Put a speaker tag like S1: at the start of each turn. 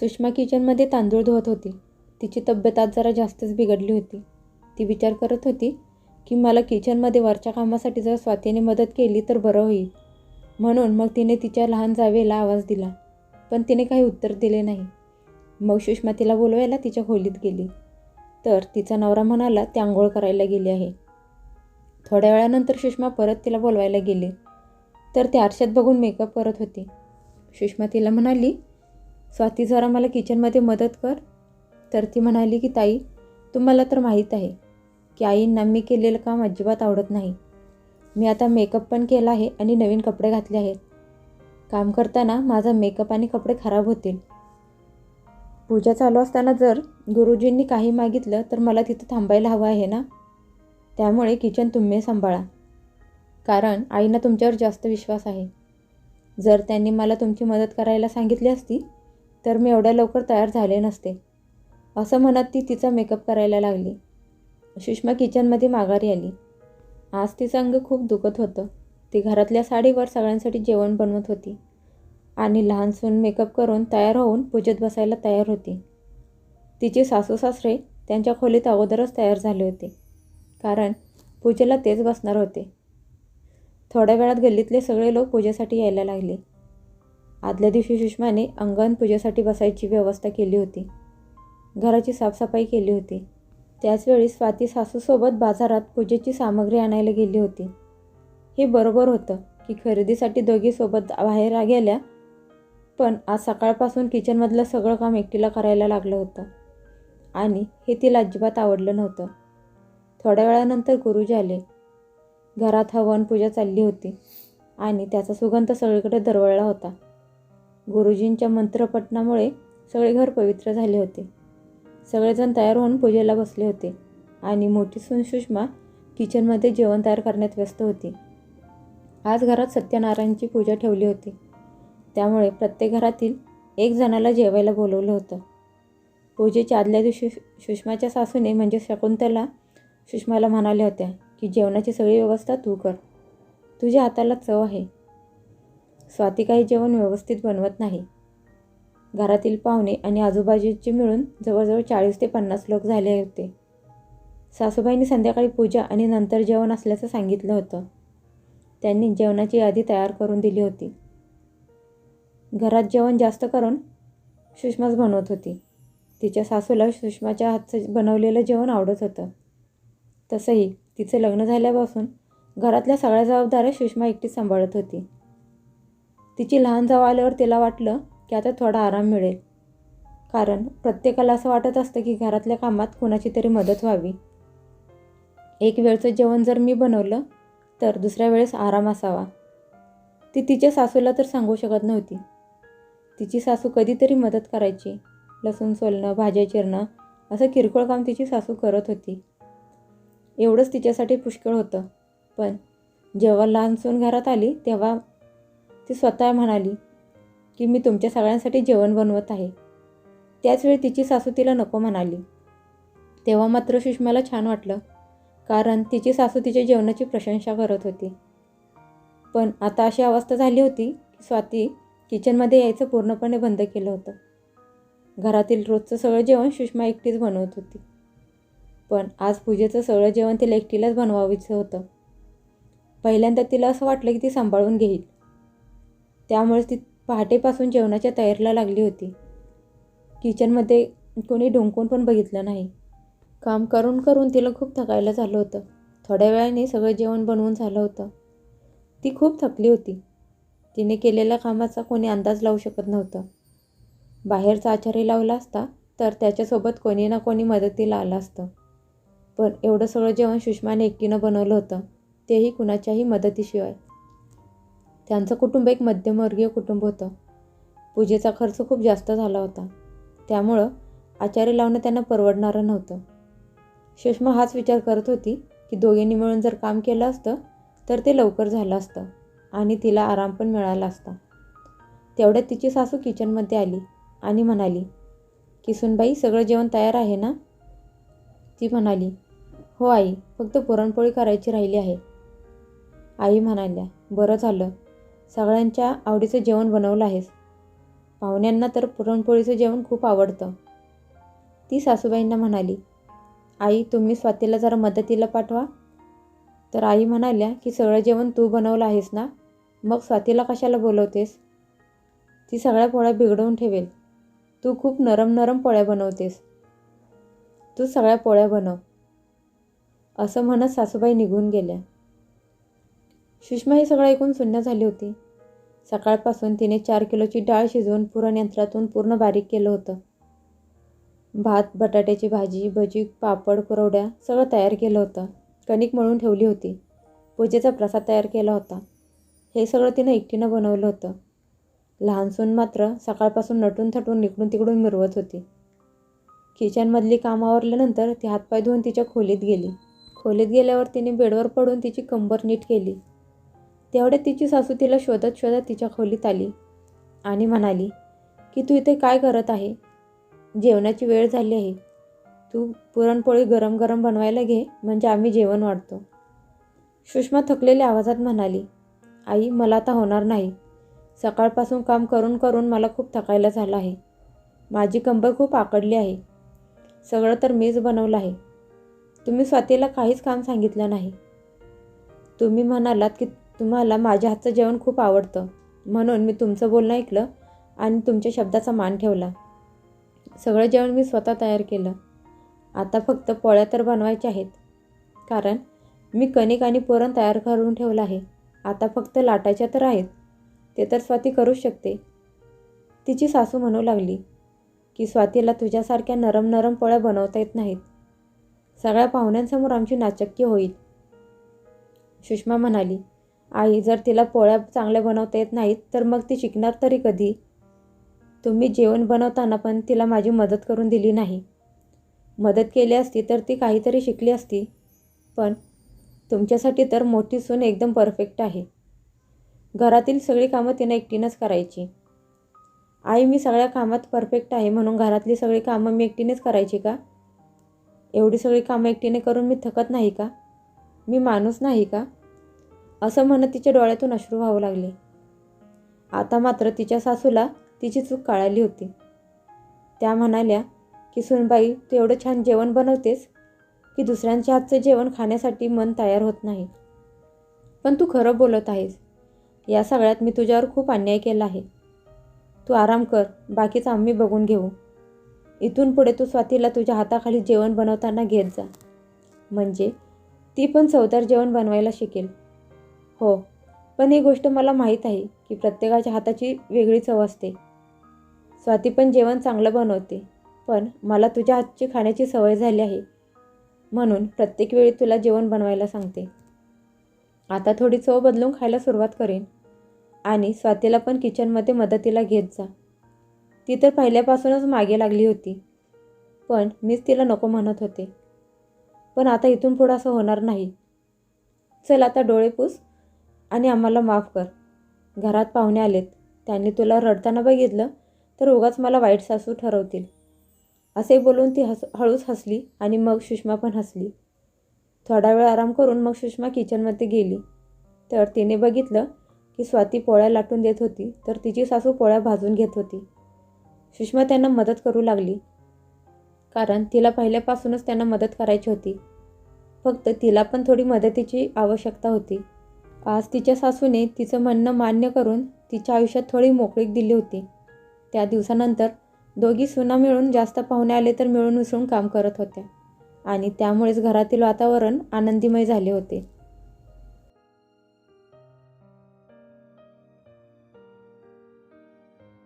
S1: सुषमा किचनमध्ये तांदूळ धुवत होती. तिची तब्येत आज जरा जास्तच बिघडली होती. ती विचार करत होती की मला किचनमध्ये वरच्या कामासाठी जर स्वातीने मदत केली तर बरं होईल. म्हणून मग तिने तिच्या लहान जावेला आवाज दिला पण तिने काही उत्तर दिले नाही. मग सुषमा तिला बोलवायला तिच्या खोलीत गेली. तर तिचा नवरा म्हणाला ती आंघोळ करायला गेली आहे. थोड्या वेळानंतर सुषमा परत तिला बोलवायला गेली. तर ती आरशात बघून मेकअप करत होती. सुषमा तिला म्हणाली स्वाती जरा मला किचनमध्ये मदत कर. तर ती म्हणाली की ताई तुम्हाला तर माहीत आहे की आईंना मी केलेलं काम अजिबात आवडत नाही. मी आता मेकअप पण केला आहे आणि नवीन कपडे घातले आहेत. काम करताना माझा मेकअप आणि कपडे खराब होतील. पूजा चालू असताना जर गुरुजींनी काही मागितलं तर मला तिथं थांबायला हवं आहे ना? त्यामुळे किचन तुम्ही सांभाळा. कारण आईना तुमच्यावर जास्त विश्वास आहे. जर त्यांनी मला तुमची मदत करायला सांगितली असती तर मी एवढ्या लवकर तयार झाले नसते. असं म्हणत ती तिचा मेकअप करायला लागली. सुषमा किचनमध्ये माघारी आली. आज तिचं अंग खूप दुखत होतं. ती घरातल्या साडीवर सगळ्यांसाठी जेवण बनवत होती. आणि लहान सून मेकअप करून तयार होऊन पूजेत बसायला तयार होती. तिचे सासू सासरे त्यांच्या खोलीत अगोदरच तयार झाले होते. कारण पूजेला तेच बसणार होते. थोड्या वेळात गल्लीतले सगळे लोक पूजेसाठी यायला लागले. आदल्या दिवशी सुषमाने अंगण पूजेसाठी बसायची व्यवस्था केली होती. घराची साफसफाई केली होती. त्याचवेळी स्वाती सासूसोबत बाजारात पूजेची सामग्री आणायला गेली होती. हे बरोबर होतं की खरेदीसाठी दोघी सोबत बाहेर गेल्या पण आज सकाळपासून किचनमधलं सगळं काम एकटीला करायला लागलं होतं आणि हे तिला अजिबात आवडलं नव्हतं. थोड्या वेळानंतर गुरुजी आले. घरात हवन पूजा चालली होती आणि त्याचा सुगंध सगळीकडे दरवळला होता. गुरुजींच्या मंत्रपठणामुळे सगळे घर पवित्र झाले होते. सगळेजण तयार होऊन पूजेला बसले होते आणि मोठी सून सुषमा किचनमध्ये जेवण तयार करण्यात व्यस्त होती. आज घरात सत्यनारायणची पूजा ठेवली होती. त्यामुळे प्रत्येक घरातील एक जणाला जेवायला बोलवलं होतं. पूजेच्या आदल्या दिवशी सुषमाच्या सासूने म्हणजे शकुंतला सुषमाला म्हणाल्या होत्या की जेवणाची सगळी व्यवस्था तू कर. तुझ्या हाताला चव आहे. स्वाती काही जेवण व्यवस्थित बनवत नाही. घरातील पाहुणे आणि आजूबाजूचे मिळून जवळजवळ चाळीस ते पन्नास लोक झाले होते. सासूबाईंनी संध्याकाळी पूजा आणि नंतर जेवण असल्याचं सांगितलं होतं. त्यांनी जेवणाची यादी तयार करून दिली होती. घरात जेवण जास्त करून सुषमाच बनवत होती. तिच्या सासूला सुषमाच्या हातचं बनवलेलं जेवण आवडत होतं. तसंही तिचं लग्न झाल्यापासून घरातल्या सगळ्या जबाबदाऱ्या सुषमा एकटीच सांभाळत होती. तिची लहान जाव आल्यावर तिला वाटलं की आता थोडा आराम मिळेल. कारण प्रत्येकाला असं वाटत असतं की घरातल्या कामात कुणाची तरी मदत व्हावी. एक वेळचं जेवण जर मी बनवलं तर दुसऱ्या वेळेस आराम असावा. ती तिच्या सासूला तर सांगू शकत नव्हती. तिची सासू कधीतरी मदत करायची. लसूण सोलणं भाज्या चिरणं असं किरकोळ काम तिची सासू करत होती. एवढंच तिच्यासाठी पुष्कळ होतं. पण जेव्हा लहान सून घरात आली तेव्हा ती स्वतः म्हणाली की मी तुमच्या सगळ्यांसाठी जेवण बनवत आहे. त्याचवेळी तिची सासू तिला नको म्हणाली. तेव्हा मात्र सुषमाला छान वाटलं कारण तिची सासू तिच्या जेवणाची प्रशंसा करत होती. पण आता अशी अवस्था झाली होती की स्वाती किचनमध्ये यायचं पूर्णपणे बंद केलं होतं. घरातील रोजचं सगळं जेवण सुषमा एकटीच बनवत होती. पण आज पूजेचं सगळं जेवण तिला एकटीलाच बनवावीचं होतं. पहिल्यांदा तिला असं वाटलं की ती सांभाळून घेईल. त्यामुळे ती पहाटेपासून जेवणाच्या तयारीला लागली होती. किचनमध्ये कोणी ढुंकून पण बघितलं नाही. काम करून करून तिला खूप थकायला झालं होतं. थोड्या वेळाने सगळं जेवण बनवून झालं होतं. ती खूप थकली होती. तिने केलेल्या कामाचा कोणी अंदाज लावू शकत नव्हतं. बाहेरचा आचारी लावला असता तर त्याच्यासोबत कोणी ना कोणी मदतीला आलं असतं. पण एवढं सगळं जेवण सुषमाने एकटीनं बनवलं होतं. तेही कुणाच्याही मदतीशिवाय. त्यांचं कुटुंब एक मध्यमवर्गीय कुटुंब होतं. पूजेचा खर्च खूप जास्त झाला होता. त्यामुळं आचार्य लावणं त्यांना परवडणारं नव्हतं. सुषमा हाच विचार करत होती की दोघींनी मिळून जर काम केलं असतं तर ते लवकर झालं असतं आणि तिला आराम पण मिळाला असता. तेवढ्यात तिची सासू किचनमध्ये आली आणि म्हणाली की सुनबाई सगळं जेवण तयार आहे ना? ती म्हणाली हो आई फक्त पुरणपोळी करायची राहिली आहे. आई म्हणाल्या बरं झालं. सगळ्यांच्या आवडीचं जेवण बनवलं आहेस. पाहुण्यांना तर पुरणपोळीचं जेवण खूप आवडतं. ती सासूबाईंना म्हणाली आई तुम्ही स्वातीला जरा मदतीला पाठवा. तर आई म्हणाल्या की सगळं जेवण तू बनवलं आहेस ना? मग स्वातीला कशाला बोलवतेस? ती सगळ्या पोळ्या बिघडवून ठेवेल. तू खूप नरम नरम पोळ्या बनवतेस. तू सगळ्या पोळ्या बनव. असं म्हणत सासूबाई निघून गेल्या. सुषमा हे सगळं ऐकून सुन्न झाली होती. सकाळपासून तिने चार किलोची डाळ शिजवून पुरण यंत्रातून पूर्ण बारीक केलं होतं. भात बटाट्याची भाजी भजी पापड कुरवड्या सगळं तयार केलं होतं. कणिक मळून ठेवली होती. पूजेचा प्रसाद तयार केला होता. हे सगळं तिनं एकटीनं बनवलं होतं. लहानसून मात्र सकाळपासून नटून थटून इकडून तिकडून मिरवत होती. किचनमधली कामं आवरल्यानंतर ती हातपाय धुवून तिच्या खोलीत गेली. खोलीत गेल्यावर तिने बेडवर पडून तिची कंबर नीट केली. तेवढ्यात तिची सासू तिला शोधत शोधत तिच्या खोलीत आली आणि म्हणाली की तू इथे काय करत आहे? जेवणाची वेळ झाली आहे. तू पुरणपोळी गरम गरम बनवायला घे म्हणजे आम्ही जेवण वाढतो. सुषमा थकलेल्या आवाजात म्हणाली आई मला आता होणार नाही. सकाळपासून काम करून करून मला खूप थकायला झालं आहे. माझी कंबर खूप आकडली आहे. सगळं तर मीच बनवलं आहे. तुम्ही स्वातीला काहीच काम सांगितलं नाही. तुम्ही म्हणालात की तुम्हाला माझ्या हातचं जेवण खूप आवडतं. म्हणून मी तुमचं बोलणं ऐकलं आणि तुमच्या शब्दाचा मान ठेवला. सगळं जेवण मी स्वतः तयार केलं. आता फक्त पोळ्या तर बनवायच्या आहेत. कारण मी कणिक आणि पुरण तयार करून ठेवलं आहे. आता फक्त लाटायच्या तर आहेत. ते तर स्वाती करूच शकते. तिची सासू म्हणू लागली की स्वातीला तुझ्यासारख्या नरम नरम पोळ्या बनवता येत नाहीत. सगळ्या पाहुण्यांसमोर आमची नाचक्की होईल. सुषमा म्हणाली आई जर तिला पोळ्या चांगल्या बनवता येत नाहीत तर मग ती शिकणार तरी कधी? तुम्ही जेवण बनवताना पण तिला माझी मदत करून दिली नाही. मदत केली असती तर ती काहीतरी शिकली असती. पण तुमच्यासाठी तर मोठी सून एकदम परफेक्ट आहे. घरातील सगळी कामं तिनं एकटीनंच करायची. आई मी सगळ्या कामात परफेक्ट आहे म्हणून घरातली सगळी कामं मी एकटीनेच करायची का? एवढी सगळी कामं एकटीने करून मी थकत नाही का? मी माणूस नाही का? असं म्हणत तिच्या डोळ्यातून अश्रू व्हावं लागले. आता मात्र तिच्या सासूला तिची चूक कळाली होती. त्या म्हणाल्या की सुनबाई तू एवढं छान जेवण बनवतेस की दुसऱ्यांच्या हातचं जेवण खाण्यासाठी मन तयार होत नाही. पण तू खरं बोलत आहेस. या सगळ्यात मी तुझ्यावर खूप अन्याय केला आहे. तू आराम कर बाकीचं आम्ही बघून घेऊ. इथून पुढे तू स्वातीला तुझ्या हाताखाली जेवण बनवताना घेत जा. म्हणजे ती पण चवदार जेवण बनवायला शिकेल. हो. पण ही गोष्ट मला माहीत आहे की प्रत्येकाच्या हाताची वेगळी चव असते. स्वाती पण जेवण चांगलं बनवते पण मला तुझ्या हातची खाण्याची सवय झाली आहे. म्हणून प्रत्येक वेळी तुला जेवण बनवायला सांगते. आता थोडी चव बदलून खायला सुरुवात करेन. आणि स्वातीला पण किचनमध्ये मदतीला घेत जा. ती तर पहिल्यापासूनच मागे लागली होती पण मीच तिला नको म्हणत होते. पण आता इथून पुढं असं होणार नाही. चल आता डोळे पूस. आणि आम्हाला माफ कर. घरात पाहुणे आलेत. त्यांनी तुला रडताना बघितलं तर उगाच मला वाईट सासू ठरवतील. असे बोलून ती हस हळूच हसली आणि मग सुषमा पण हसली. थोडा वेळ आराम करून मग सुषमा किचनमध्ये गेली. तर तिने बघितलं की स्वाती पोळ्या लाटून देत होती तर तिची सासू पोळ्या भाजून घेत होती. सुषमा त्यांना मदत करू लागली. कारण तिला पहिल्यापासूनच त्यांना मदत करायची होती. फक्त तिला पण थोडी मदतीची आवश्यकता होती. आज तिच्या सासूने तिचं म्हणणं मान्य करून तिच्या आयुष्यात थोडी मोकळीक दिली होती. त्या दिवसानंतर दोघी सुना मिळून जास्त पाहुणे आले तर मिळून मिसळून काम करत होत्या. आणि त्यामुळेच घरातील वातावरण आनंदीमय झाले होते.